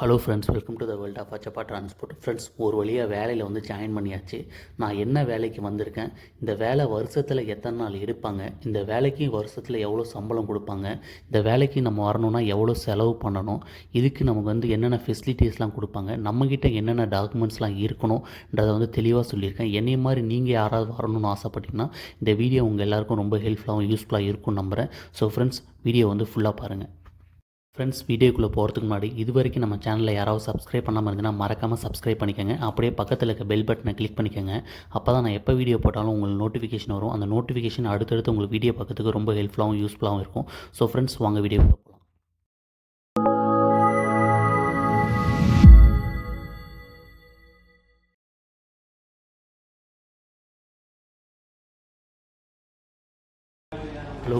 Hello friends welcome to the world of Achappa transport friends ஒரு வழியாக வேலையில் வந்து ஜாயின் பண்ணியாச்சு. நான் என்ன வேலைக்கு வந்திருக்கேன்? இந்த வேலை வருஷத்தில் எத்தனை நாள் எடுப்பாங்க? இந்த வேலைக்கு வருஷத்தில் எவ்வளோ சம்பளம் கொடுப்பாங்க? இந்த வேலைக்கு நம்ம வரணும்னா எவ்வளோ செலவு பண்ணணும்? இதுக்கு நமக்கு வந்து என்னென்ன ஃபெசிலிட்டிஸ்லாம் கொடுப்பாங்க? நம்மக்கிட்ட என்னென்ன டாக்குமெண்ட்ஸ்லாம் இருக்கணுன்றதை வந்து தெளிவாக சொல்லியிருக்கேன். என்னை மாதிரி நீங்கள் யாராவது வரணும்னு ஆசைப்பட்டீங்கன்னா இந்த வீடியோ உங்கள் எல்லாருக்கும் ரொம்ப ஹெல்ப்ஃபுல்லாகவும் யூஸ்ஃபுல்லாக இருக்கும்னு நம்புகிறேன் ஸோ ஃப்ரெண்ட்ஸ் வீடியோ வந்து ஃபுல்லாக பாருங்கள் ஃப்ரெண்ட்ஸ் வீடியோக்குள்ளே போகிறதுக்கு முன்னாடி இது வரைக்கும் நம்ம சேனலில் யாராவது சப்ஸ்கிரைப் பண்ணாமல் இருந்தீங்கன்னா மறக்காமல் சப்ஸ்கிரைப் பண்ணிக்கோங்க. அப்படியே பக்கத்தில் இருக்க பெல் பட்டனை கிளிக் பண்ணிக்கோங்க. அப்போ தான் நான் எப்போ வீடியோ போட்டாலும் உங்களுக்கு நோட்டிஃபிகேஷன் வரும். அந்த நோட்டிஃபிகேஷன் அடுத்தடுத்து உங்களுக்கு வீடியோ பார்க்கறதுக்கு ரொம்ப ஹெல்ப்ஃபுல்லாகவும் யூஸ்ஃபுல்லாகவும் இருக்கும். ஸோ ஃப்ரெண்ட்ஸ் வாங்க video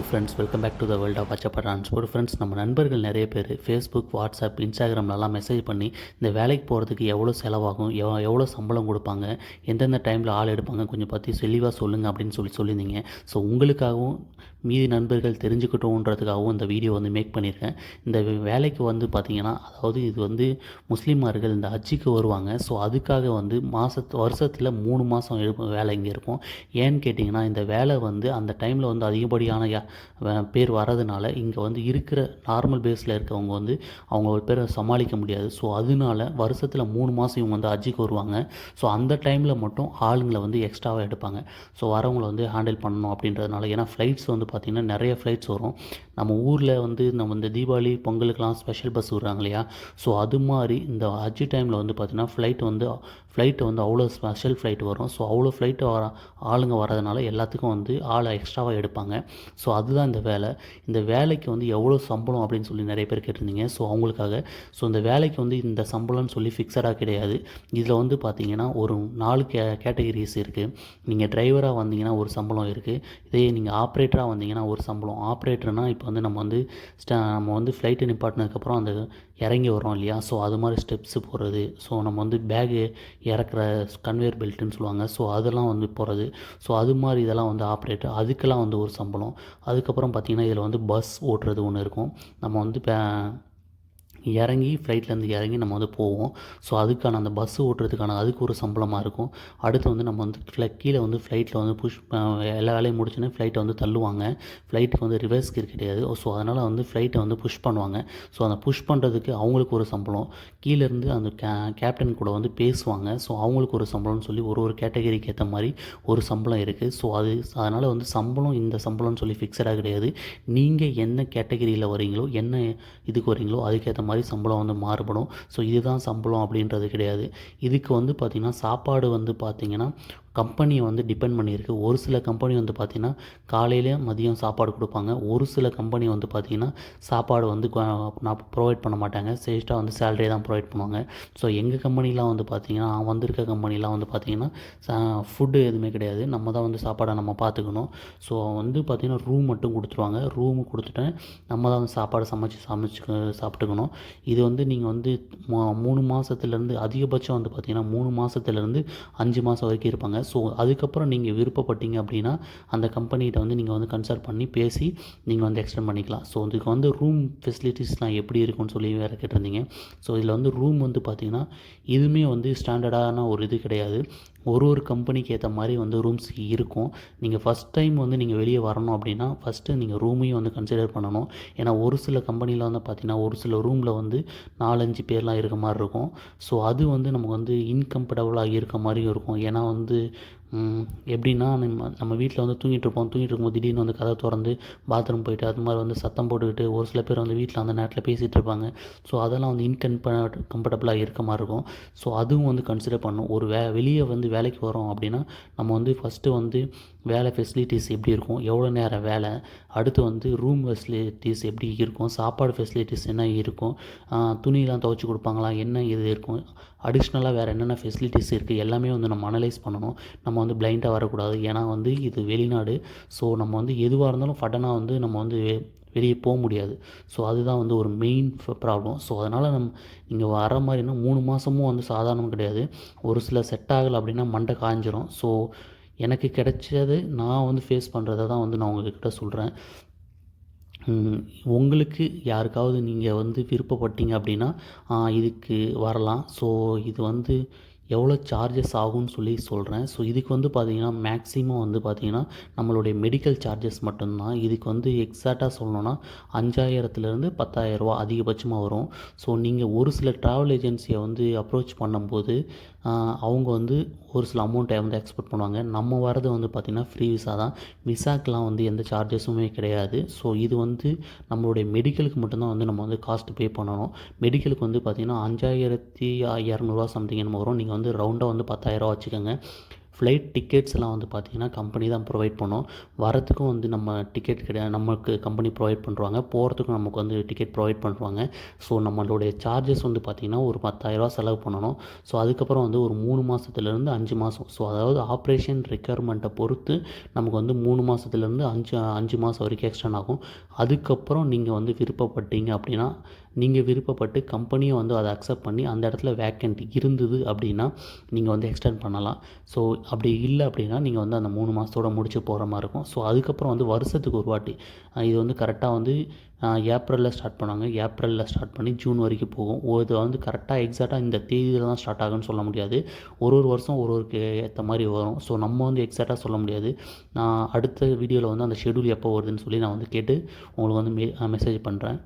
friends welcome back to the world of Achappa transport friends நம்ம நண்பர்கள் நிறைய பேர் ஃபேஸ்புக் வாட்ஸ்அப் இன்ஸ்டாகிராம்லலாம் மெசேஜ் பண்ணி இந்த வேலைக்கு போகிறதுக்கு எவ்வளோ செலவாகும் எவ் எவ்வளோ சம்பளம் கொடுப்பாங்க எந்தெந்த டைமில் ஆள் எடுப்பாங்க கொஞ்சம் பற்றி தெளிவாக சொல்லுங்கள் அப்படின்னு சொல்லி சொல்லியிருந்தீங்க. ஸோ உங்களுக்காகவும் மீதி நண்பர்கள் தெரிஞ்சுக்கிட்டோன்றதுக்காகவும் இந்த வீடியோ வந்து மேக் பண்ணியிருக்கேன். இந்த வேலைக்கு வந்து பார்த்திங்கன்னா அதாவது இது வந்து முஸ்லீமார்கள் இந்த ஹஜ்ஜிக்கு வருவாங்க. ஸோ அதுக்காக வந்து மாதத்து வருஷத்தில் மூணு மாதம் எழுப்பு வேலை இங்கே இருக்கும். ஏன்னு கேட்டிங்கன்னா இந்த வேலை வந்து அந்த டைமில் வந்து அதிகப்படியான யா- பேர் வரதுனால இங்கே வந்து இருக்கிற நார்மல் பேஸில் இருக்கவங்க வந்து அவங்க பேரை சமாளிக்க முடியாது. ஸோ அதனால வருஷத்தில் மூணு மாதம் இவங்க வந்து ஹஜ்ஜிக்கு வருவாங்க. ஸோ அந்த டைமில் மட்டும் ஆளுங்களை வந்து எக்ஸ்ட்ராவாக எடுப்பாங்க. ஸோ வரவங்களை வந்து ஹேண்டில் பண்ணணும் அப்படின்றதுனால ஏன்னா ஃப்ளைட்ஸ் வந்து பார்த்திங்கன்னா நிறைய ஃப்ளைட்ஸ் வரும். நம்ம ஊரில் வந்து நம்ம இந்த தீபாவளி பொங்கலுக்கெலாம் ஸ்பெஷல் பஸ் விடுறாங்க இல்லையா? ஸோ அது மாதிரி இந்த ஹஜ்ஜி டைமில் வந்து பார்த்திங்கன்னா ஃப்ளைட் வந்து ஃப்ளைட்டு வந்து அவ்வளோ ஸ்பெஷல் ஃப்ளைட் வரும். ஸோ அவ்வளோ ஃப்ளைட்டு வர ஆளுங்க வரதுனால எல்லாத்துக்கும் வந்து ஆளை எக்ஸ்ட்ராவாக எடுப்பாங்க. ஸோ அதுதான் இந்த வேலை. இந்த வேலைக்கு வந்து எவ்வளோ சம்பளம் அப்படின்னு சொல்லி நிறைய பேர் கேட்டிருந்தீங்க. ஸோ அவங்களுக்காக. ஸோ இந்த வேலைக்கு வந்து இந்த சம்பளம்னு சொல்லி ஃபிக்ஸடாக கிடையாது. இதில் வந்து பார்த்தீங்கன்னா ஒரு நாலு கே கேட்டகரிஸ் இருக்குது நீங்கள் டிரைவராக வந்தீங்கன்னா ஒரு சம்பளம் இருக்குது இதே நீங்கள் ஆப்ரேட்டராக வந்தீங்கன்னா ஒரு சம்பளம். ஆப்ரேட்டர்னால் இப்போ வந்து நம்ம வந்து நம்ம வந்து ஃப்ளைட்டு நிப்பாட்டினதுக்கப்புறம் அந்த இறங்கி வரோம் இல்லையா? ஸோ அது மாதிரி ஸ்டெப்ஸு போகிறது ஸோ நம்ம வந்து பேகு இறக்குற கன்வேயர் பெல்ட்டுன்னு சொல்லுவாங்க. ஸோ அதெல்லாம் வந்து போகிறது ஸோ அது மாதிரி இதெல்லாம் வந்து ஆப்ரேட்டர் அதுக்கெல்லாம் வந்து ஒரு சம்பளம். அதுக்கப்புறம் பார்த்திங்கன்னா இதில் வந்து பஸ் ஓட்டுறது ஒன்று இருக்கும். நம்ம வந்து இப்போ இறங்கி ஃப்ளைட்லேருந்து இறங்கி நம்ம வந்து போவோம். ஸோ அதுக்கான அந்த பஸ் ஓட்டுறதுக்கான அதுக்கு ஒரு சம்பளமாக இருக்கும். அடுத்து வந்து நம்ம வந்து ஃப்ளை கீழே வந்து ஃப்ளைட்டில் வந்து புஷ் எல்லா வேலையும் முடிச்சுன்னா ஃப்ளைட்டை வந்து தள்ளுவாங்க. ஃப்ளைட்டுக்கு வந்து ரிவர்ஸ் கியர் கிடையாது. ஸோ அதனால் வந்து ஃப்ளைட்டை வந்து புஷ் பண்ணுவாங்க. ஸோ அந்த புஷ் பண்ணுறதுக்கு அவங்களுக்கு ஒரு சம்பளம். கீழேருந்து அந்த கே கேப்டன் கூட வந்து பேசுவாங்க. ஸோ அவங்களுக்கு ஒரு சம்பளம்னு சொல்லி ஒரு ஒரு கேட்டகரிக்கு ஏற்ற மாதிரி ஒரு சம்பளம் இருக்குது ஸோ அது அதனால் வந்து சம்பளம் இந்த சம்பளம்னு சொல்லி ஃபிக்ஸடாக கிடையாது. நீங்கள் என்ன கேட்டகரியில் வரீங்களோ என்ன இதுக்கு வரீங்களோ அதுக்கேற்ற மாதிரி சம்பளம் வந்து மாறுபடும். ஸோ இதுதான் சம்பளம் அப்படின்றது கிடையாது. இதுக்கு வந்து பார்த்திங்கன்னா சாப்பாடு வந்து பார்த்திங்கன்னா கம்பெனியை வந்து டிபெண்ட் பண்ணியிருக்கு. ஒரு சில கம்பெனி வந்து பார்த்திங்கன்னா காலையில் மதியம் சாப்பாடு கொடுப்பாங்க. ஒரு சில கம்பெனி வந்து பார்த்திங்கன்னா சாப்பாடு வந்து நான் ப்ரொவைட் பண்ண மாட்டாங்க. சேஸ்ட்டாக வந்து சேலரி தான் ப்ரொவைட் பண்ணுவாங்க. ஸோ எங்கள் கம்பெனிலாம் வந்து பார்த்திங்கன்னா நான் வந்திருக்க கம்பெனிலாம் வந்து பார்த்திங்கன்னா ஃபுட்டு எதுவுமே கிடையாது. நம்ம தான் வந்து சாப்பாடை நம்ம பார்த்துக்கணும். ஸோ வந்து பார்த்திங்கன்னா ரூம் மட்டும் கொடுத்துருவாங்க. ரூம் கொடுத்துட்டேன் நம்ம தான் வந்து சாப்பாடு சமைச்சு சமைச்சு சாப்பிட்டுக்கணும். இது வந்து நீங்கள் வந்து மூணு மாதத்துலேருந்து அதிகபட்சம் வந்து பார்த்திங்கன்னா மூணு மாதத்துலேருந்து அஞ்சு மாதம் வரைக்கும் இருப்பாங்க. ஸோ அதுக்கப்புறம் நீங்கள் விருப்பப்பட்டீங்க அப்படின்னா அந்த கம்பெனிகிட்ட வந்து நீங்கள் வந்து கன்சல்ட் பண்ணி பேசி நீங்கள் வந்து எக்ஸ்டெண்ட் பண்ணிக்கலாம். ஸோ இதுக்கு வந்து ரூம் ஃபெசிலிட்டிஸ்லாம் எப்படி இருக்கும்னு சொல்லி வேறு கேட்டிருந்தீங்க. ஸோ இதில் வந்து ரூம் வந்து பார்த்திங்கன்னா இதுவுமே வந்து ஸ்டாண்டர்டான ஒரு இது கிடையாது. ஒரு ஒரு கம்பெனிக்கு ஏற்ற மாதிரி வந்து ரூம்ஸ் இருக்கும். நீங்கள் ஃபஸ்ட் டைம் வந்து நீங்கள் வெளியே வரணும் அப்படின்னா ஃபஸ்ட்டு நீங்கள் ரூமையும் வந்து கன்சிடர் பண்ணணும். ஏன்னா ஒரு சில கம்பெனியில் வந்து பார்த்திங்கன்னா ஒரு சில ரூமில் வந்து நாலஞ்சு பேர்லாம் இருக்க மாதிரி இருக்கும். ஸோ அது வந்து நமக்கு வந்து இன்கம்ஃபர்டபுளாக இருக்க மாதிரியும் இருக்கும். ஏன்னா வந்து எப்படின்னா நம்ம நம்ம வீட்டில் வந்து தூங்கிட்டு இருப்போம். தூங்கிட்டு இருக்கும்போது திடீர்னு வந்து கதை திறந்து பாத்ரூம் போயிட்டு அது மாதிரி வந்து சத்தம் போட்டுக்கிட்டு ஒரு சில பேர் வந்து வீட்டில் அந்த நேரத்தில் பேசிகிட்டு இருப்பாங்க. ஸோ அதெல்லாம் வந்து இன்கம்ஃப கம்ஃபர்டபுளாக இருக்க மாதிரி இருக்கும். ஸோ அதுவும் வந்து கன்சிடர் பண்ணும் ஒரு வே வெளியே வந்து வேலைக்கு வரோம் அப்படின்னா நம்ம வந்து ஃபஸ்ட்டு வந்து வேலை ஃபெசிலிட்டிஸ் எப்படி இருக்கும்? எவ்வளோ நேரம் வேலை? அடுத்து வந்து ரூம் ஃபெசிலிட்டிஸ் எப்படி இருக்கும்? சாப்பாடு ஃபெசிலிட்டிஸ் என்ன இருக்கும்? துணியெலாம் துவச்சி துவைச்சி கொடுப்பாங்களா? என்ன இது இருக்கும்? அடிஷ்னலாக வேறு என்னென்ன ஃபெசிலிட்டிஸ் இருக்குது எல்லாமே வந்து நம்ம அனலைஸ் பண்ணணும். நம்ம வந்து பிளைண்டாக வரக்கூடாது. ஏன்னா வந்து இது வெளிநாடு. ஸோ நம்ம வந்து எதுவாக இருந்தாலும் ஃபடனாக வந்து நம்ம வந்து வெளியே போக முடியாது. ஸோ அதுதான் வந்து ஒரு மெயின் ப்ராப்ளம் ஸோ அதனால் நம்ம நீங்கள் வர மாதிரினா மூணு மாதமும் வந்து சாதாரணம் கிடையாது. ஒரு சில செட் ஆகலை அப்படின்னா மண்டை காஞ்சிரும். ஸோ எனக்கு கிடைச்சது நான் வந்து ஃபேஸ் பண்ணுறத தான் வந்து நான் உங்ககிட்ட சொல்கிறேன் உங்களுக்கு யாருக்காவது நீங்கள் வந்து விருப்பப்பட்டீங்க அப்படின்னா இதுக்கு வரலாம். ஸோ இது வந்து எவ்வளோ சார்ஜஸ் ஆகும்னு சொல்லி சொல்கிறேன் ஸோ இதுக்கு வந்து பார்த்தீங்கன்னா மேக்ஸிமம் வந்து பார்த்தீங்கன்னா நம்மளுடைய மெடிக்கல் சார்ஜஸ் மட்டும்தான். இதுக்கு வந்து எக்ஸாக்டாக சொல்லணும்னா அஞ்சாயிரத்துலேருந்து பத்தாயிரரூவா அதிகபட்சமாக வரும். ஸோ நீங்கள் ஒரு சில ட்ராவல் ஏஜென்சியை வந்து அப்ரோச் பண்ணும்போது அவங்க வந்து ஒரு சில அமௌண்ட்டை வந்து எக்ஸ்பெக்ட் பண்ணுவாங்க. நம்ம வரது வந்து பார்த்திங்கன்னா ஃப்ரீ விசா தான். விசாக்கெலாம் வந்து எந்த சார்ஜஸுமே கிடையாது. ஸோ இது வந்து நம்மளுடைய மெடிக்கலுக்கு மட்டும்தான் வந்து நம்ம வந்து காஸ்ட் பே பண்ணணும். மெடிக்கலுக்கு வந்து பார்த்திங்கன்னா அஞ்சாயிரத்தி இரநூறுவா சம்திங் நம்ம வரும். நீங்கள் வந்து ரவுண்டாக வந்து பத்தாயிரரூவா வச்சுக்கோங்க. ஃப்ளைட் டிக்கெட்ஸ் எல்லாம் வந்து பார்த்திங்கன்னா கம்பெனி தான் ப்ரொவைட் பண்ணோம். வரத்துக்கும் வந்து நம்ம டிக்கெட் கிடையாது நமக்கு கம்பெனி ப்ரொவைட் பண்ணுறாங்க போகிறதுக்கும் நமக்கு வந்து டிக்கெட் ப்ரொவைட் பண்ணுறாங்க ஸோ நம்மளுடைய சார்ஜஸ் வந்து பார்த்திங்கன்னா ஒரு பத்தாயிரரூவா செலவு பண்ணணும். ஸோ அதுக்கப்புறம் வந்து ஒரு மூணு மாதத்துலேருந்து அஞ்சு மாதம் ஸோ அதாவது ஆப்ரேஷன் ரெக்யர்மெண்ட்டை பொறுத்து நமக்கு வந்து மூணு மாதத்துலேருந்து அஞ்சு அஞ்சு மாதம் வரைக்கும் எக்ஸ்டன் ஆகும். அதுக்கப்புறம் நீங்கள் வந்து விருப்பப்பட்டீங்க அப்படின்னா நீங்கள் விருப்பப்பட்டு கம்பெனியும் வந்து அதை அக்செப்ட் பண்ணி அந்த இடத்துல வேக்கண்ட் இருந்தது அப்படின்னா நீங்கள் வந்து எக்ஸ்டெண்ட் பண்ணலாம். ஸோ அப்படி இல்லை அப்படின்னா நீங்கள் வந்து அந்த மூணு மாதத்தோட முடிச்சு போகிற மாதிரி இருக்கும். ஸோ அதுக்கப்புறம் வந்து வருஷத்துக்கு ஒரு வாட்டி இது வந்து கரெக்டாக வந்து ஏப்ரலில் ஸ்டார்ட் பண்ணாங்க ஏப்ரலில் ஸ்டார்ட் பண்ணி ஜூன் வரைக்கும் போகும். ஓ இது வந்து கரெக்டாக எக்ஸாக்டாக இந்த தேதியில் தான் ஸ்டார்ட் ஆகும்னு சொல்ல முடியாது. ஒரு ஒரு வருஷம் ஒரு ஒரு ஏற்ற மாதிரி வரும். ஸோ நம்ம வந்து எக்ஸாக்டாக சொல்ல முடியாது. நான் அடுத்த வீடியோவில் வந்து அந்த ஷெடியூல் எப்போ வருதுன்னு சொல்லி நான் வந்து கேட்டு உங்களுக்கு வந்து மெ மெசேஜ் பண்ணுறேன்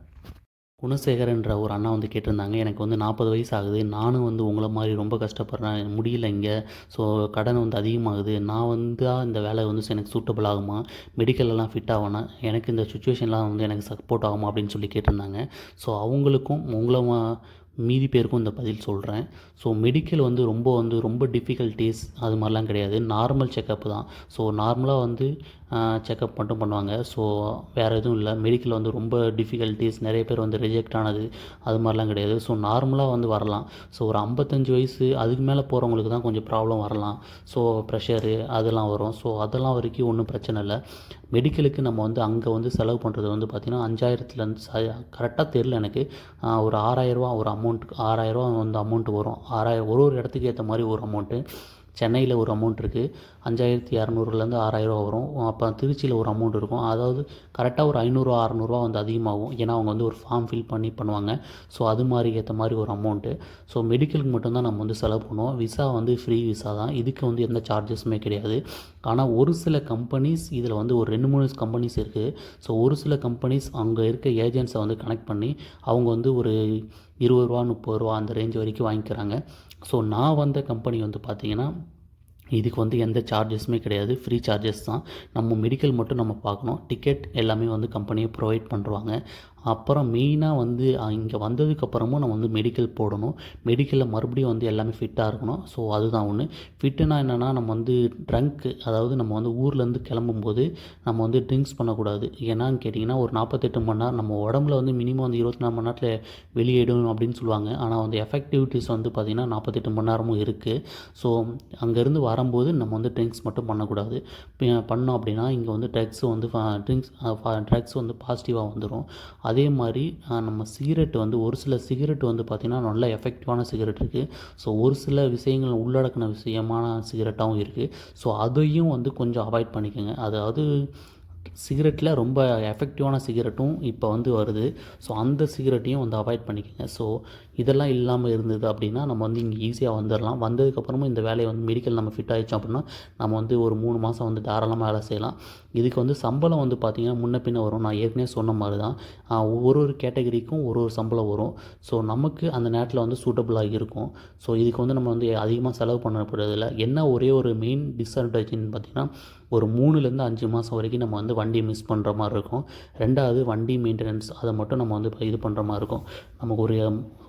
குணசேகரன்ற ஒரு அண்ணா வந்து கேட்டிருந்தாங்க. எனக்கு வந்து நாற்பது வயசு ஆகுது நானும் வந்து உங்களை மாதிரி ரொம்ப கஷ்டப்படுறேன். முடியல இங்கே. ஸோ கடன் வந்து அதிகமாகுது. நான் வந்து இந்த வேலை வந்து எனக்கு சூட்டபிள் ஆகுமா? மெடிக்கலெல்லாம் ஃபிட் ஆகும்னா எனக்கு இந்த சுச்சுவேஷன்லாம் வந்து எனக்கு சப்போர்ட் ஆகுமா? அப்படின்னு சொல்லி கேட்டிருந்தாங்க. ஸோ அவங்களுக்கும் உங்களை மீதி பேருக்கும் இந்த பதில் சொல்கிறேன் ஸோ மெடிக்கல் வந்து ரொம்ப வந்து ரொம்ப டிஃபிகல்ட்டிஸ் அது மாதிரிலாம் கிடையாது. நார்மல் செக்கப் தான். ஸோ நார்மலாக வந்து செக்கப் மட்டும் பண்ணுவாங்க. ஸோ வேறு எதுவும் இல்லை. மெடிக்கல் வந்து ரொம்ப டிஃபிகல்ட்டிஸ் நிறைய பேர் வந்து ரிஜெக்ட் ஆனது அது மாதிரிலாம் கிடையாது. ஸோ நார்மலாக வந்து வரலாம். ஸோ ஒரு ஐம்பத்தஞ்சு வயசு அதுக்கு மேலே போகிறவங்களுக்கு தான் கொஞ்சம் ப்ராப்ளம் வரலாம். ஸோ ப்ரெஷரு அதெல்லாம் வரும். ஸோ அதெல்லாம் வரைக்கும் ஒன்றும் பிரச்சனை இல்லை. மெடிக்கலுக்கு நம்ம வந்து அங்கே வந்து செலவு பண்ணுறது வந்து பார்த்திங்கன்னா அஞ்சாயிரத்துலேருந்து கரெக்டாக தெரில எனக்கு. ஒரு ஆறாயிரரூவா ஒரு அமௌண்ட்டுக்கு ஆறாயிரரூவா வந்து அமௌண்ட்டு வரும். ஆறாயிரம் ஒரு ஒரு இடத்துக்கு ஏற்ற மாதிரி ஒரு அமௌண்ட்டு சென்னையில் ஒரு அமௌண்ட் இருக்குது அஞ்சாயிரத்தி இரநூறுலேருந்து ஆறாயிரரூவா வரும். அப்போ திருச்சியில் ஒரு அமௌண்ட் இருக்கும். அதாவது கரெக்டாக ஒரு ஐநூறுரூவா அறநூறுவா வந்து அதிகமாகும். ஏன்னா அவங்க வந்து ஒரு ஃபார்ம் ஃபில் பண்ணி பண்ணுவாங்க. ஸோ அது மாதிரி ஏற்ற மாதிரி ஒரு அமௌண்ட்டு ஸோ மெடிக்கலுக்கு மட்டும்தான் நம்ம வந்து செலவு பண்ணுவோம். விசா வந்து ஃப்ரீ விசா தான். இதுக்கு வந்து எந்த சார்ஜஸுமே கிடையாது. ஆனால் ஒரு சில கம்பெனிஸ் இதில் வந்து ஒரு ரெண்டு மூணு கம்பெனிஸ் இருக்குது ஸோ ஒரு சில கம்பெனிஸ் அங்கே இருக்க ஏஜென்ட்ஸை வந்து கனெக்ட் பண்ணி அவங்க வந்து ஒரு இருபது ரூபா முப்பது ரூபா அந்த ரேஞ்ச் வரைக்கும் வாங்கிக்கிறாங்க. ஸோ நான் வந்த கம்பெனி வந்து பார்த்தீங்கன்னா இதுக்கு வந்து எந்த சார்ஜஸுமே கிடையாது. ஃப்ரீ சார்ஜஸ் தான். நம்ம மெடிக்கல் மட்டும் நம்ம பார்க்கணும். டிக்கெட் எல்லாமே வந்து கம்பெனியை ப்ரொவைட் பண்ணுறாங்க அப்புறம் மெயினாக வந்து இங்கே வந்ததுக்கப்புறமும் நம்ம வந்து மெடிக்கல் போடணும். மெடிக்கலில் மறுபடியும் வந்து எல்லாமே ஃபிட்டாக இருக்கணும். ஸோ அதுதான் ஒன்று ஃபிட்டுனா என்னென்னா நம்ம வந்து ட்ரங்க்கு அதாவது நம்ம வந்து ஊர்லேருந்து கிளம்பும்போது நம்ம வந்து ட்ரிங்க்ஸ் பண்ணக்கூடாது. ஏன்னான்னு கேட்டிங்கன்னா ஒரு நாற்பத்தெட்டு மணி நேரம் நம்ம உடம்புல வந்து மினிமம் வந்து இருபத்தி நாலு மணி நேரத்தில் வெளியிடும் அப்படின்னு சொல்லுவாங்க. ஆனால் வந்து எஃபெக்டிவிட்டிஸ் வந்து பார்த்திங்கன்னா நாற்பத்தெட்டு மணி நேரமும் இருக்குது ஸோ அங்கேருந்து வரும்போது நம்ம வந்து ட்ரிங்க்ஸ் மட்டும் பண்ணக்கூடாது. பண்ணோம் அப்படின்னா இங்கே வந்து ட்ரக்ஸ் வந்து ட்ரிங்க்ஸ் ட்ரக்ஸ் வந்து பாசிட்டிவாக வந்துடும் அதே மாதிரி நம்ம சிகரெட் வந்து ஒரு சில சிகரெட் வந்து பார்த்திங்கன்னா நல்ல எஃபெக்டிவான சிகரெட் இருக்குது ஸோ ஒரு சில விஷயங்கள் உள்ளடக்கின விஷயமான சிகரெட்டாகவும் இருக்குது ஸோ அதையும் வந்து கொஞ்சம் அவாய்ட் பண்ணிக்கோங்க. அதாவது சிகரெட்டில் ரொம்ப எஃபெக்டிவான சிகரெட்டும் இப்போ வந்து வருது. ஸோ அந்த சிகரெட்டையும் வந்து அவாய்ட் பண்ணிக்கோங்க. ஸோ இதெல்லாம் இல்லாமல் இருந்தது அப்படின்னா நம்ம வந்து இங்கே ஈஸியாக வந்துடலாம் வந்ததுக்கப்புறமும் இந்த வேலையை வந்து மெடிக்கல் நம்ம ஃபிட் ஆகிடுச்சோம் அப்படின்னா நம்ம வந்து ஒரு மூணு மாதம் வந்து தாராளமாக வேலை செய்யலாம். இதுக்கு வந்து சம்பளம் வந்து பார்த்திங்கன்னா முன்ன பின்ன வரும். நான் ஏற்கனவே சொன்ன மாதிரி தான் ஒரு ஒரு கேட்டகரிக்கும் ஒரு ஒரு சம்பளம் வரும். ஸோ நமக்கு அந்த நேரத்தில் வந்து சூட்டபுளாக இருக்கும். ஸோ இதுக்கு வந்து நம்ம வந்து அதிகமாக செலவு பண்ணப்படுறதில்ல. என்ன ஒரே ஒரு மெயின் டிஸ்அட்வான்டேஜ்னு பார்த்திங்கன்னா ஒரு மூணுலேருந்து அஞ்சு மாதம் வரைக்கும் நம்ம வந்து வண்டியை மிஸ் பண்ணுற மாதிரி இருக்கும். ரெண்டாவது வண்டி மெயின்டெனன்ஸ் அதை மட்டும் நம்ம வந்து இது பண்ணுற மாதிரி இருக்கும். நமக்கு ஒரு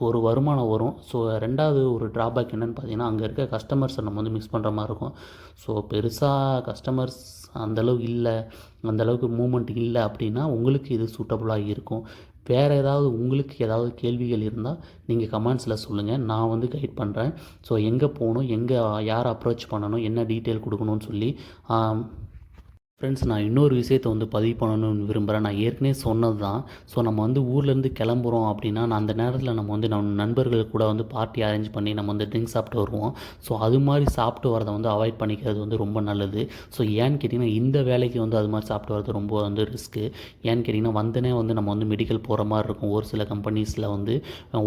ஒரு ஒரு வருமானம் வரும். ஸோ ரெண்டாவது ஒரு ட்ராபேக் என்னென்னு பார்த்தீங்கன்னா அங்கே இருக்க கஸ்டமர்ஸை நம்ம வந்து மிஸ் பண்ணுற மாதிரி இருக்கும். ஸோ பெருசாக கஸ்டமர்ஸ் அந்தளவுக்கு இல்லை அந்தளவுக்கு மூமெண்ட் இல்லை அப்படின்னா உங்களுக்கு இது சூட்டபுளாக இருக்கும். வேறு ஏதாவது உங்களுக்கு ஏதாவது கேள்விகள் இருந்தால் நீங்கள் கமெண்ட்ஸில் சொல்லுங்கள் நான் வந்து கைட் பண்ணுறேன் ஸோ எங்கே போகணும் எங்கே யார் அப்ரோச் பண்ணணும் என்ன டீட்டெயில் கொடுக்கணும்னு சொல்லி ஃப்ரெண்ட்ஸ் நான் இன்னொரு விஷயத்தை வந்து பதிவு பண்ணணும்னு விரும்புகிறேன் நான் ஏற்கனவே சொன்னது தான். ஸோ நம்ம வந்து ஊர்லேருந்து கிளம்புறோம் அப்படின்னா நான் அந்த நேரத்தில் நம்ம வந்து நம்ம நண்பர்கள் கூட வந்து பார்ட்டி அரேஞ்ச் பண்ணி நம்ம வந்து ட்ரிங்க்ஸ் சாப்பிட்டு வருவோம். ஸோ அது மாதிரி சாப்பிட்டு வரதை வந்து அவாய்ட் பண்ணிக்கிறது வந்து ரொம்ப நல்லது. ஸோ ஏன்னு கேட்டிங்கன்னா இந்த வேலைக்கு வந்து அது மாதிரி சாப்பிட்டு வரது ரொம்ப வந்து ரிஸ்க்கு ஏன்னு கேட்டிங்கன்னா வந்தனே வந்து நம்ம வந்து மெடிக்கல் போகிற மாதிரி இருக்கும். ஒரு சில கம்பெனிஸில் வந்து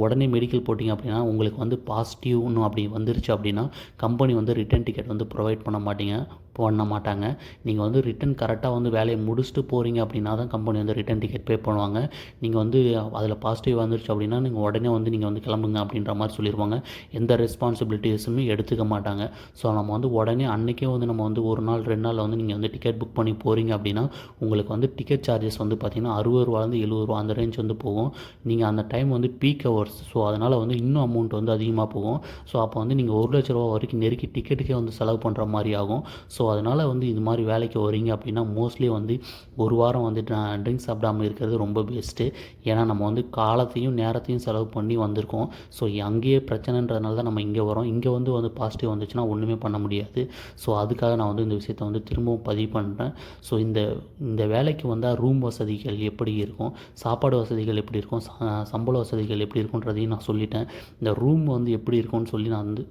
உடனே மெடிக்கல் போட்டிங்க அப்படின்னா உங்களுக்கு வந்து பாசிட்டிவ்னு அப்படி வந்துருச்சு அப்படின்னா கம்பெனி வந்து ரிட்டர்ன் டிக்கெட் வந்து ப்ரொவைட் பண்ண மாட்டீங்க. பண்ண மாட்டாங்க. நீங்கள் வந்து ரிட்டன் கரெக்டாக வந்து வேலையை முடிச்சுட்டு போகிறீங்க அப்படின்னா தான் கம்பெனி வந்து ரிட்டன் டிக்கெட் பே பண்ணுவாங்க. நீங்கள் வந்து அதில் பாசிட்டிவ் வந்துருச்சு அப்படின்னா நீங்கள் உடனே வந்து நீங்கள் வந்து கிளம்புங்க அப்படின்ற மாதிரி சொல்லிடுவாங்க எந்த ரெஸ்பான்சிபிலிட்டிஸுமே எடுத்துக்க மாட்டாங்க. ஸோ நம்ம வந்து உடனே அன்றைக்கே வந்து நம்ம வந்து ஒரு நாள் ரெண்டு நாளில் வந்து நீங்கள் வந்து டிக்கெட் புக் பண்ணி போகிறீங்க அப்படின்னா உங்களுக்கு வந்து டிக்கெட் சார்ஜஸ் வந்து பார்த்திங்கன்னா அறுபது ரூபாலேருந்து எழுபது ரூபா அந்த ரேஞ்ச் வந்து போகும். நீங்கள் அந்த டைம் வந்து பீக் ஹவர்ஸ் ஸோ அதனால் வந்து இன்னும் அமௌண்ட் வந்து அதிகமாக போகும். ஸோ அப்போ வந்து நீங்கள் ஒரு லட்ச ரூபா வரைக்கும் நெருக்கி டிக்கெட்டுக்கே வந்து செலவு பண்ணுற மாதிரி ஆகும். ஸோ அதனால் வந்து இது மாதிரி வேலைக்கு வரீங்க அப்படின்னா மோஸ்ட்லி வந்து ஒரு வாரம் வந்து ட்ரிங்க்ஸ் சாப்பிடாம இருக்கிறது ரொம்ப பெஸ்ட்டு ஏன்னா நம்ம வந்து காலத்தையும் நேரத்தையும் செலவு பண்ணி வந்திருக்கோம். ஸோ அங்கேயே பிரச்சனைன்றதுனால தான் நம்ம இங்கே வரோம் இங்கே வந்து வந்து பாசிட்டிவ் வந்துச்சுன்னா ஒன்றுமே பண்ண முடியாது. ஸோ அதுக்காக நான் வந்து இந்த விஷயத்தை வந்து திரும்பவும் பதிவு பண்ணுறேன் ஸோ இந்த இந்த வேலைக்கு வந்தால் ரூம் வசதிகள் எப்படி இருக்கும்? சாப்பாடு வசதிகள் எப்படி இருக்கும்? ச- சம்பள வசதிகள் எப்படி இருக்குன்றதையும் நான் சொல்லிட்டேன். இந்த ரூம் வந்து எப்படி இருக்கும்னு சொல்லி நான் வந்து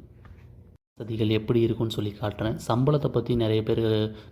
வசதிகள் எப்படி இருக்கும்னு சொல்லி காட்டுறேன். சம்பளத்தை பற்றி நிறைய பேர்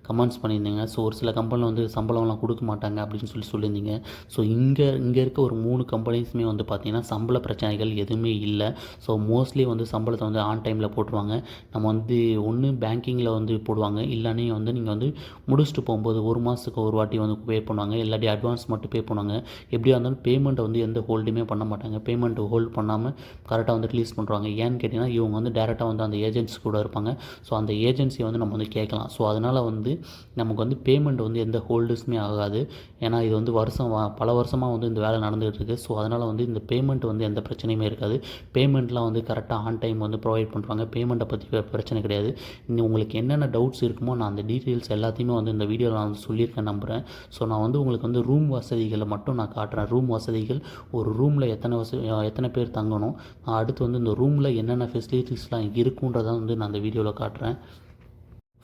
கமெண்ட்ஸ் பண்ணியிருந்தீங்க. ஸோ ஒரு சில கம்பெனியில் வந்து சம்பளம்லாம் கொடுக்க மாட்டாங்க அப்படின்னு சொல்லி சொல்லியிருந்தீங்க. ஸோ இங்கே இங்கே இருக்க ஒரு மூணு கம்பெனிஸுமே வந்து பார்த்திங்கன்னா சம்பள பிரச்சனைகள் எதுவுமே இல்லை. ஸோ மோஸ்ட்லி வந்து சம்பளத்தை வந்து ஆன் டைமில் போட்டுருவாங்க. நம்ம வந்து ஒன்று பேங்கிங்கில் வந்து போடுவாங்க. இல்லைன்னா வந்து நீங்கள் வந்து முடிச்சுட்டு போகும்போது ஒரு மாதத்துக்கு ஒரு வாட்டி வந்து பே பண்ணுவாங்க. இல்லாட்டி அட்வான்ஸ் மட்டும் பே பண்ணுவாங்க. எப்படியா இருந்தாலும் பேமெண்ட்டை வந்து எந்த ஹோல்டுமே பண்ண மாட்டாங்க. பேமெண்ட் ஹோல்ட் பண்ணாமல் கரெக்டாக வந்து ரிலீஸ் பண்ணுறாங்க ஏன்னு கேட்டிங்கன்னா இவங்க வந்து டேரெக்டாக வந்து அந்த ஏஜென்ட்ஸ் கூட இருப்பாங்க. ஸோ அந்த ஏஜென்சியை வந்து நம்ம வந்து கேட்கலாம். ஸோ அதனால் வந்து நமக்கு வந்து பேமெண்ட் வந்து எந்த ஹோல்டர்ஸுமே ஆகாது. ஏன்னா இது வந்து வருஷம் வா- பல வருஷமாக வந்து இந்த வேலை நடந்துகிட்ருக்கு. ஸோ அதனால் வந்து இந்த பேமெண்ட் வந்து எந்த பிரச்சனையுமே இருக்காது. பேமெண்ட்லாம் வந்து கரெக்டாக ஆன் டைம் வந்து ப்ரொவைட் பண்ணுறாங்க பேமெண்ட்டை பற்றி பிரச்சனை கிடையாது. இன்னும் உங்களுக்கு என்னென்ன டவுட்ஸ் இருக்குமோ நான் அந்த டீட்டெயில்ஸ் எல்லாத்தையுமே வந்து இந்த வீடியோவில் நான் வந்து சொல்லியிருக்கேன் நம்புகிறேன் ஸோ நான் வந்து உங்களுக்கு வந்து ரூம் வசதிகளை மட்டும் நான் காட்டுறேன். ரூம் வசதிகள் ஒரு ரூமில் எத்தனை வசதி எத்தனை பேர் தங்கணும்? அடுத்து வந்து இந்த ரூமில் என்னென்ன ஃபெசிலிட்டிஸ்லாம் இருக்குன்றதை வந்து நான் அந்த வீடியோவில் காட்டுறேன்.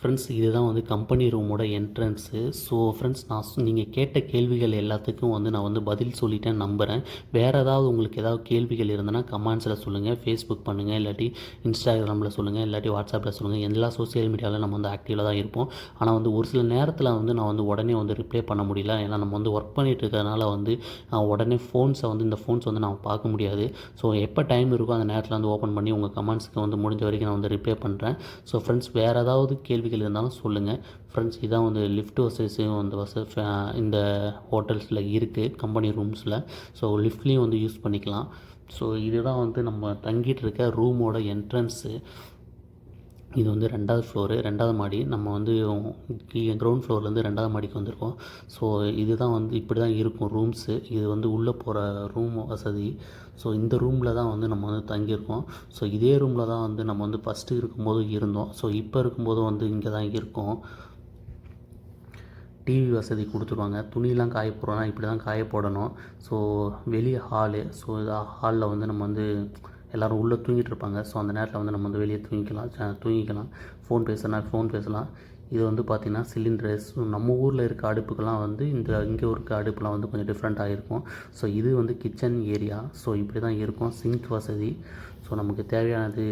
ஃப்ரெண்ட்ஸ் இதுதான் வந்து கம்பெனி ரூமோட என்ட்ரன்ஸு ஸோ ஃப்ரெண்ட்ஸ் நான் நீங்கள் கேட்ட கேள்விகள் எல்லாத்துக்கும் வந்து நான் வந்து பதில் சொல்லிட்டேன் நம்புகிறேன் வேறு ஏதாவது உங்களுக்கு ஏதாவது கேள்விகள் இருந்தனா கமெண்ட்ஸில் சொல்லுங்கள் ஃபேஸ்புக் பண்ணுங்கள் இல்லாட்டி இன்ஸ்டாகிராமில் சொல்லுங்கள் இல்லாட்டி வாட்ஸ்அப்பில் சொல்லுங்கள் எல்லா சோஷியல் மீடியாவில் நம்ம வந்து ஆக்டிவில் தான் இருப்போம். ஆனால் வந்து ஒரு சில நேரத்தில் வந்து நான் வந்து உடனே வந்து ரிப்ளை பண்ண முடியல. ஏன்னா நம்ம வந்து ஒர்க் பண்ணிட்டு இருக்கிறதுனால வந்து நான் உடனே ஃபோன்ஸை வந்து இந்த ஃபோன்ஸ் வந்து நான் பார்க்க முடியாது. ஸோ எப்போ டைம் இருக்கோ அந்த நேரத்தில் வந்து ஓப்பன் பண்ணி உங்கள் கமெண்ட்ஸ்க்கு வந்து முடிஞ்ச வரைக்கும் நான் வந்து ரிப்ளை பண்ணுறேன் ஸோ ஃப்ரெண்ட்ஸ் வேறு ஏதாவது கேள்வி கேள்விகள் இருந்தாலும் சொல்லுங்கள் ஃப்ரெண்ட்ஸ் இதான் வந்து லிஃப்ட் வசதியும் வந்து வச இந்த ஹோட்டல்ஸில் இருக்குது கம்பெனி ரூம்ஸில் ஸோ லிஃப்ட்லேயும் வந்து யூஸ் பண்ணிக்கலாம். ஸோ இதுதான் வந்து நம்ம தங்கிட்டு இருக்க ரூமோட என்ட்ரன்ஸு இது வந்து ரெண்டாவது ஃப்ளோரு ரெண்டாவது மாடி. நம்ம வந்து கிரவுண்ட் ஃப்ளோர்லேருந்து ரெண்டாவது மாடிக்கு வந்திருக்கோம். ஸோ இதுதான் வந்து இப்படி தான் இருக்கும் ரூம்ஸு இது வந்து உள்ளே போகிற ரூம் வசதி. ஸோ இந்த ரூமில் தான் வந்து நம்ம வந்து தங்கியிருக்கோம். ஸோ இதே ரூமில் தான் வந்து நம்ம வந்து ஃபஸ்ட்டு இருக்கும்போது இருந்தோம். ஸோ இப்போ இருக்கும்போது வந்து இங்கே தான் இருக்கோம். டிவி வசதி கொடுத்துருவாங்க. துணியெலாம் காய போடுறோன்னா இப்படி தான் காய போடணும். ஸோ வெளியே ஹாலு ஸோ இது ஹாலில் வந்து நம்ம வந்து எல்லோரும் உள்ளே தூங்கிட்டு இருப்பாங்க. ஸோ அந்த நேரத்தில் வந்து நம்ம வந்து வெளியே தூங்கிக்கலாம். தூங்கிக்கலாம். ஃபோன் பேசுனா ஃபோன் பேசலாம். இது வந்து பார்த்திங்கன்னா சிலிண்டர்ஸ் நம்ம ஊரில் இருக்க அடுப்புக்கெல்லாம் வந்து இந்த இங்கே இருக்க அடுப்புலாம் வந்து கொஞ்சம் டிஃப்ரெண்ட்டாக இருக்கும். ஸோ இது வந்து கிச்சன் ஏரியா ஸோ இப்படி தான் இருக்கும். சிங்க் வசதி. ஸோ நமக்கு தேவையானது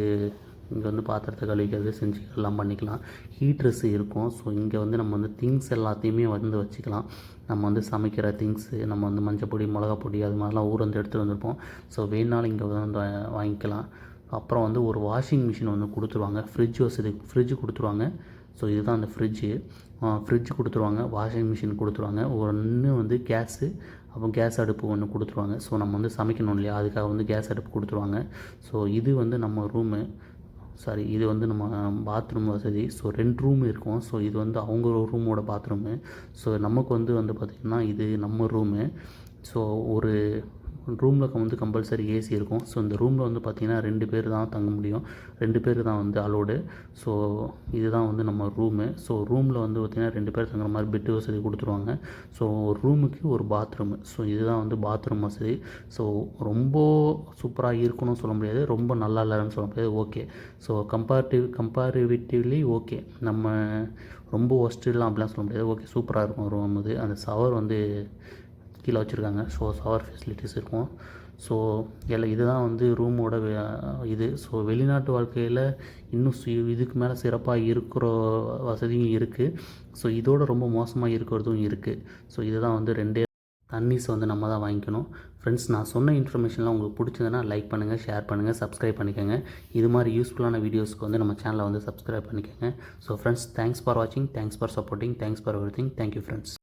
இங்கே வந்து பாத்திரத்தை கழுவிக்கிறது செஞ்சு எல்லாம் பண்ணிக்கலாம். ஹீட்ரஸ் இருக்கும். ஸோ இங்கே வந்து நம்ம வந்து திங்ஸ் எல்லாத்தையுமே வந்து வச்சுக்கலாம். நம்ம வந்து சமைக்கிற திங்ஸு நம்ம வந்து மஞ்சள் பொடி மிளகா பொடி அது மாதிரிலாம் ஊர் வந்து எடுத்துகிட்டு வந்திருப்போம். ஸோ வேணாலும் இங்கே வந்து வாங்கிக்கலாம். அப்புறம் வந்து ஒரு வாஷிங் மிஷின் வந்து கொடுத்துருவாங்க. ஃப்ரிட்ஜ் வசதி ஃப்ரிட்ஜ் கொடுத்துருவாங்க. ஸோ இதுதான் அந்த ஃப்ரிட்ஜு ஃப்ரிட்ஜ் கொடுத்துருவாங்க. வாஷிங் மிஷின் கொடுத்துருவாங்க. ஒன்று வந்து கேஸு அப்போ கேஸ் அடுப்பு ஒன்று கொடுத்துருவாங்க. ஸோ நம்ம வந்து சமைக்கணும் இல்லையா? அதுக்காக வந்து கேஸ் அடுப்பு கொடுத்துருவாங்க. ஸோ இது வந்து நம்ம ரூமு சாரி இது வந்து நம்ம பாத்ரூம் வசதி. ஸோ ரெண்டு ரூம் இருக்கும். ஸோ இது வந்து அவங்க ரூமோட பாத்ரூமு ஸோ நமக்கு வந்து வந்து பார்த்திங்கன்னா இது நம்ம ரூமு ஸோ ஒரு ரூமில் வந்து கம்பல்சரி ஏசி இருக்கும். ஸோ இந்த ரூமில் வந்து பார்த்திங்கன்னா ரெண்டு பேர் தான் தங்க முடியும். ரெண்டு பேர் தான் வந்து அலோடு ஸோ இதுதான் வந்து நம்ம ரூமு ஸோ ரூமில் வந்து பார்த்திங்கன்னா ரெண்டு பேர் தங்குற மாதிரி பெட்டு வசதி கொடுத்துருவாங்க. ஸோ ஒரு ரூமுக்கு ஒரு பாத்ரூமு ஸோ இதுதான் வந்து பாத்ரூம் வசதி. ஸோ ரொம்ப சூப்பராக இருக்கணும்னு சொல்ல முடியாது. ரொம்ப நல்லா இல்லைன்னு சொல்ல முடியாது. Okay so comparative comparatively okay நம்ம ரொம்ப ஒஸ்ட் ஒஸ்ட்டுலாம் அப்படிலாம் சொல்ல முடியாது. ஓகே சூப்பராக இருக்கும் ரூம் இது அந்த ஷவர் வந்து கீழே வச்சுருக்காங்க. ஸோ ஷவர் ஃபெசிலிட்டிஸ் இருக்கும். ஸோ எல்லாம் இதுதான் வந்து ரூமோட இது. ஸோ வெளிநாட்டு வாழ்க்கையில் இன்னும் இதுக்கு மேலே சிறப்பாக இருக்கிற வசதியும் இருக்குது ஸோ இதோட ரொம்ப மோசமாக இருக்கிறதும் இருக்குது ஸோ இதுதான் வந்து ரெண்டே தண்ணீஸ் வந்து நம்ம தான் வாங்கிக்கணும். ஃப்ரெண்ட்ஸ் நான் சொன்ன இன்ஃபர்மேஷன்லாம் உங்களுக்கு பிடிச்சதுன்னா லைக் பண்ணுங்கள் ஷேர் பண்ணுங்கள் சப்ஸ்கிரைப் பண்ணிக்கோங்க. இது மாதிரி யூஸ்ஃபுல்லான வீடியோஸ்க்கு வந்து நம்ம சேனலை வந்து சப்ஸ்கிரைப் பண்ணிக்கோங்க. ஸோ ஃப்ரெண்ட்ஸ் தேங்க்ஸ் ஃபார் வாட்சிங் thanks for supporting thanks for everything thank you friends